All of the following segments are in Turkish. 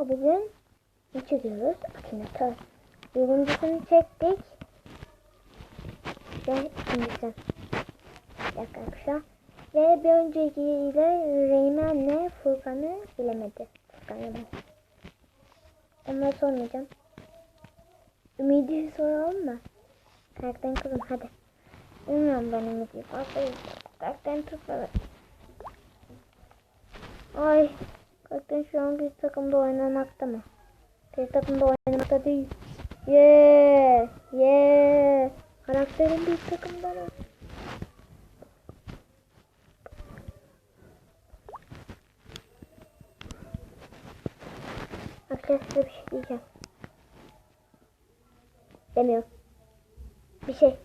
Arkadaşlar bugün ne çekiyoruz? Akinator. Birincisini çektik. Ve ikincisi. Arkadaşlar. Ve bir öncekiyle Reymen'le Furkan'ı bilemedi. Furkan'ı ben. Onları sormayacağım. Ümidi soralım mı? Karakterin kızım hadi. Bilmiyorum ben Ümidi'yi. Fazla karakterin tutmadı. Ay. Karakterin şu an bir takımda oynamakta mı? Bir takımda oynamakta değil. Yeee. Yeee. Karakterin bir takımda mı? Arkadaşlar bir şey diyeceğim. Demiyorum. Bir şey.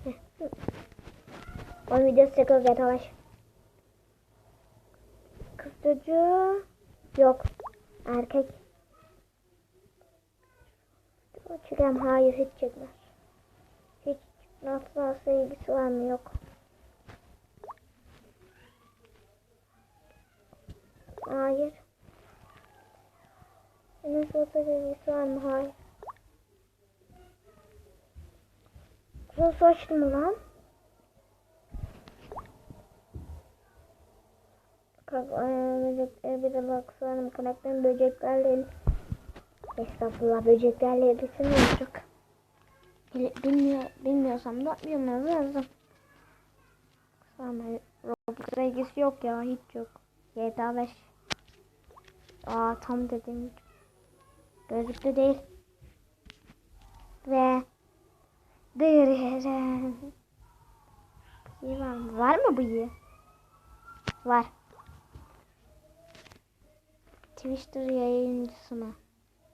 Onun videosu çekiyoruz ya Talaş. Kız çocuğu yok. Erkek. Çekem hayır hiç çekmez. Hiç nasıl nasıl ilgisi var mı yok. Hayır. Nasıl olsa ilgisi var mı? Hayır. Nasıl açtım mı lan? Bir de baksana karakterin böceklerle Estağfurullah böceklerle ilgisi ne olacak? Bilmiyor, bilmiyorsam da bilmem lazım. Sonra Roblox'la ilgisi yok ya hiç yok. GTA 5. Aa tam dediğim gibi. Değil. Ve Dırırın. Var mı? Bu? Var. Twitter yayıncısı mı?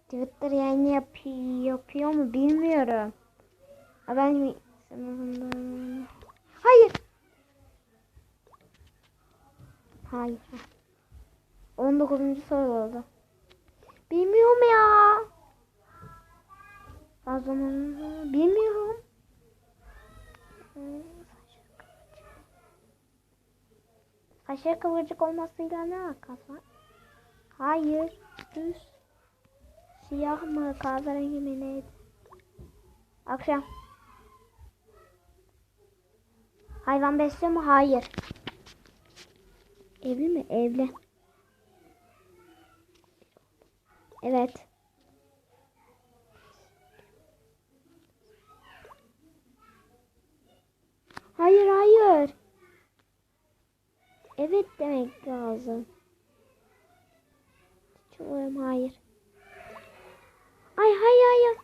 Twitter yayını yapıyor, yapıyor mu bilmiyorum. Ha ben Hayır. Hayır. 19. soru oldu. Bilmiyorum ya. Zaman bilmiyorum. Kaşık kıvırcık olmasıyla ne alakası var? Hayır. Düz. Siyah mı? Kahverengi mi neydi? Akşam. Hayvan besliyor mu? Hayır. Evli mi? Evli. Evet. Hayır hayır. Evet demek lazım. Çoğum hayır. Ay hayır hayır.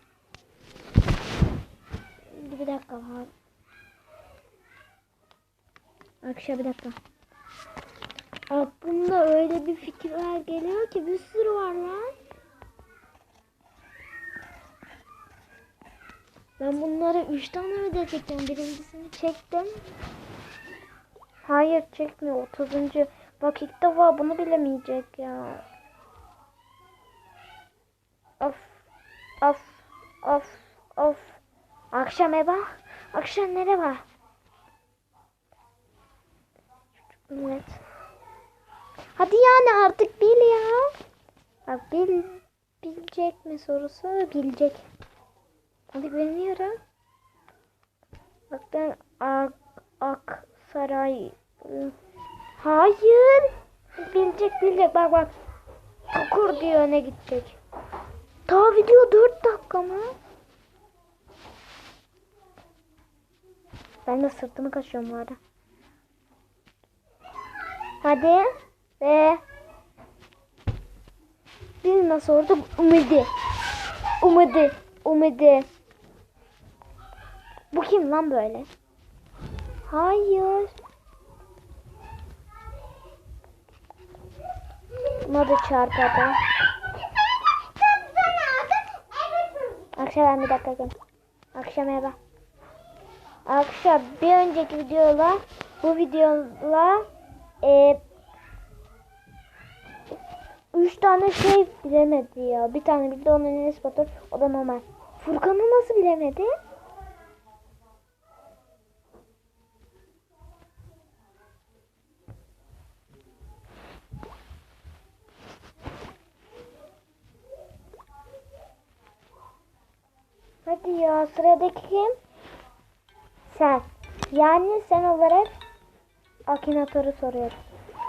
Var. Akşam bir dakika. Aklımda öyle bir fikirler geliyor ki bir sürü var lan. Ben bunları üç tane video çektim. Birincisini çektim. Hayır çekmiyor. 30. Bak ilk defa bunu bilemeyecek ya. Of. Of. Of. Of. Akşam eva. Akşam nere var? Evet. Hadi yani artık bil ya. Bak bil, bilecek mi sorusu bilecek. Hadi bilmiyorum. Bak ben Ak, Aksaray. Hayır. Bilecek bilecek bak bak. Çukur diyor öne gidecek. Daha video 4 dakika mı? Ben de sırtımı kaşıyorum bu arada. Hadi. Ve bir nasıl orada umudi. Umudi. Umudi. Bu kim lan böyle? Hayır. Buna da çarpmadı. Akşam bir dakika. Akşam merhaba. Arkadaşlar bir önceki videoyla bu videoyla e, üç tane şey bilemedi ya. Bir tane bildi onun Enes Batur. O da normal. Furkan'ı nasıl bilemedi? Hadi ya sıradaki kim? Sen. Yani sen olarak Akinator'u soruyorum.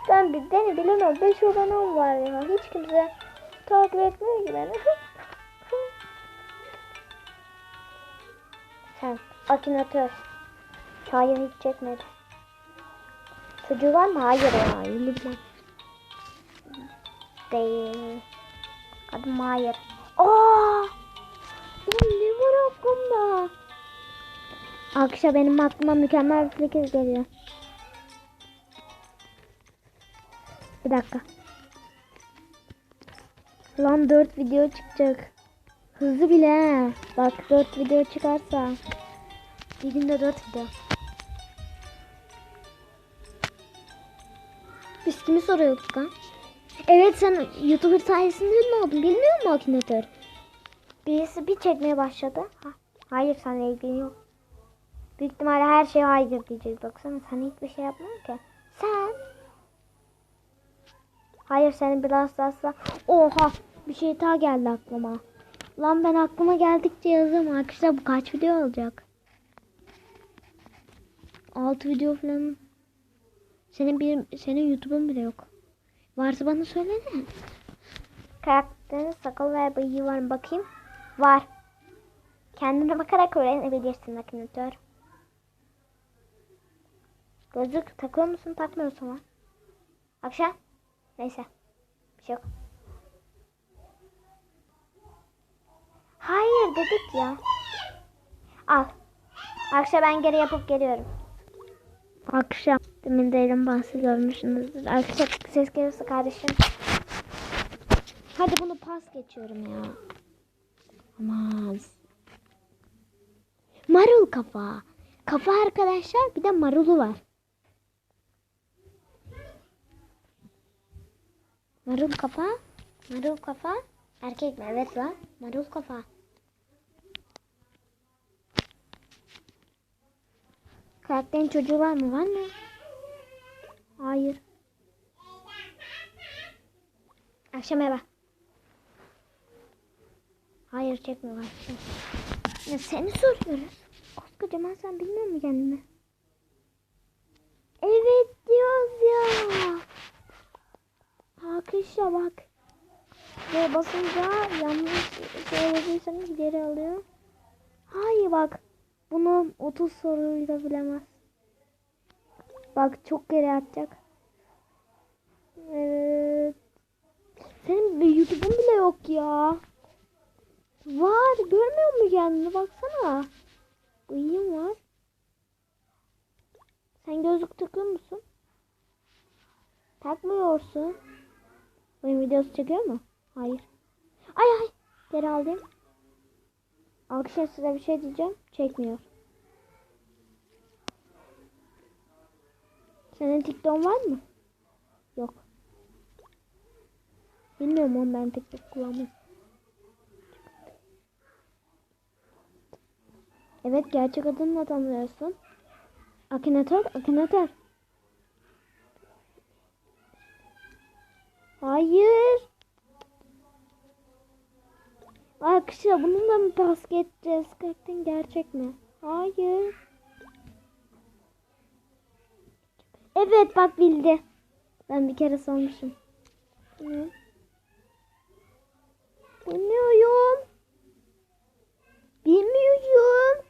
Ben bir beni bilemem. 5 abonem var ya. Hiç kimse takip etmiyor ki beni. sen. Akinator. Hayır hiç çekmedi. Çocuğu var mı? Hayır ya. Bilmem. Değil. Adım hayır. Aa! Ne var aklımda? Akşam benim aklıma mükemmel bir fikir geliyor. Bir dakika. Lan 4 video çıkacak. Hızlı bile. Bak 4 video çıkarsa. Bir günde 4 video. Biz kimi soruyorduk lan? Evet sen YouTuber sayesinde ne oldun bilmiyor musun Akinator? Birisi bir çekmeye başladı. Ha, hayır sana ilgin yok. Büyük ihtimalle her şeye hayır diyeceğiz. Baksana sen hiçbir şey yapmıyorsun ki. Sen. Hayır senin biraz daha Oha bir şey daha geldi aklıma. Lan ben aklıma geldikçe yazıyorum. Arkadaşlar bu kaç video olacak? 6 video falan. Senin bir senin YouTube'un bile yok. Varsa bana söylene. Karakterin sakal ve bıyığı var mı bakayım? Var. Kendine bakarak öğrenebilirsin makinatör. Gözlük takıyor musun takmıyorsun mu? Akşam? Neyse. Bir şey yok. Hayır dedik ya. Al. Akşam ben geri yapıp geliyorum. Akşam. Demin de elim bahsi görmüşsünüzdür. Akşam ses gelirse kardeşim. Hadi bunu pas geçiyorum ya. Aman. Marul kafa. Kafa arkadaşlar bir de marulu var. Marul kafa. Marul kafa. Erkek mi? Evet lan. Marul kafa. Karakterin çocuğu var mı? Var mı? Hayır. Akşam eve. Hayır çekmiyor akşam. Ya seni soruyoruz. Koskocaman sen bilmiyor musun kendini? Evet diyoruz ya. Arkadaşlar bak. Ve basınca yanlış şey yazıyorsanız geri alıyor. Hayır bak. Bunu 30 soruyla bilemez. Bak çok geri atacak. Evet. Senin YouTube'un bile yok ya. Var. Görmüyor musun kendini? Baksana. Bıyığım var. Sen gözlük takıyor musun? Takmıyorsun. Benim videosu çekiyor mu? Hayır. Ay ay. Geri aldım. Arkadaşlar size bir şey diyeceğim. Çekmiyor. Senin TikTok'un var mı? Yok. Bilmiyorum onu ben TikTok kullanmıyorum. Evet gerçek adını tanıyorsun. Akinator, Akinator. Hayır. Arkadaşlar bununla mı geçeceğiz? Karakterin gerçek mi? Hayır. Evet bak bildi. Ben bir kere sormuşum. Ne? Bilmiyorum. Bilmiyorum.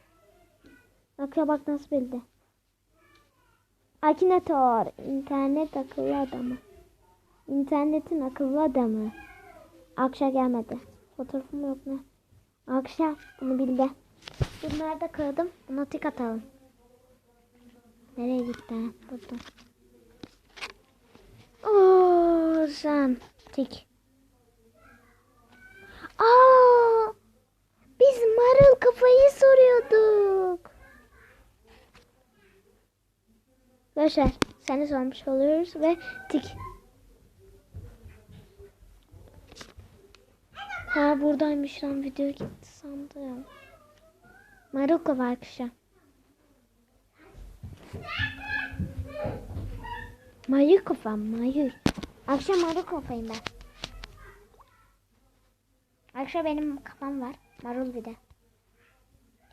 Bak bak nasıl bildi. Akinator. internet akıllı adamı. İnternetin akıllı adamı. Akşa gelmedi. Fotoğrafım yok ne? Akşa bunu bildi. Bunları da kırdım. Buna tik atalım. Nereye gitti? Burada. Oo, sen tik. Aa! Biz marul kafayı soruyorduk. Arkadaşlar seni sormuş oluyoruz ve tik. Ha buradaymış lan video gitti sandım. Marul kafa arkadaşlar. Mayı kafam mayı. Akşam marul kafayım ben. Akşam benim kafam var. Marul bir de.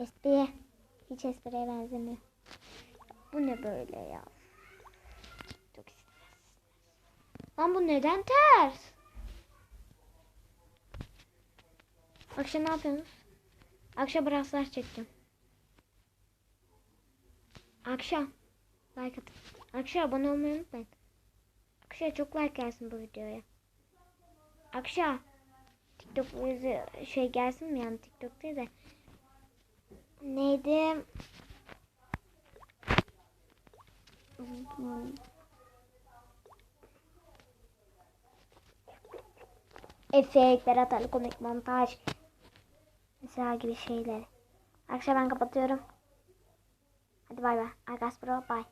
Espriye. Hiç espriye benzemiyor. Bu ne böyle ya? Çok stres. Lan bu neden ters? Akşam ne yapıyorsunuz? Akşam braslar çektim. Akşam. Like atın. Akşam abone olmayı unutmayın. Akşam çok like gelsin bu videoya. Akşam. TikTok şey gelsin mi yani TikTok değil de. Neydi? Efekt, Berat Ali komik montaj. Mesela gibi şeyler. Akşam ben kapatıyorum. Hadi bay bay. Argas Bro bay.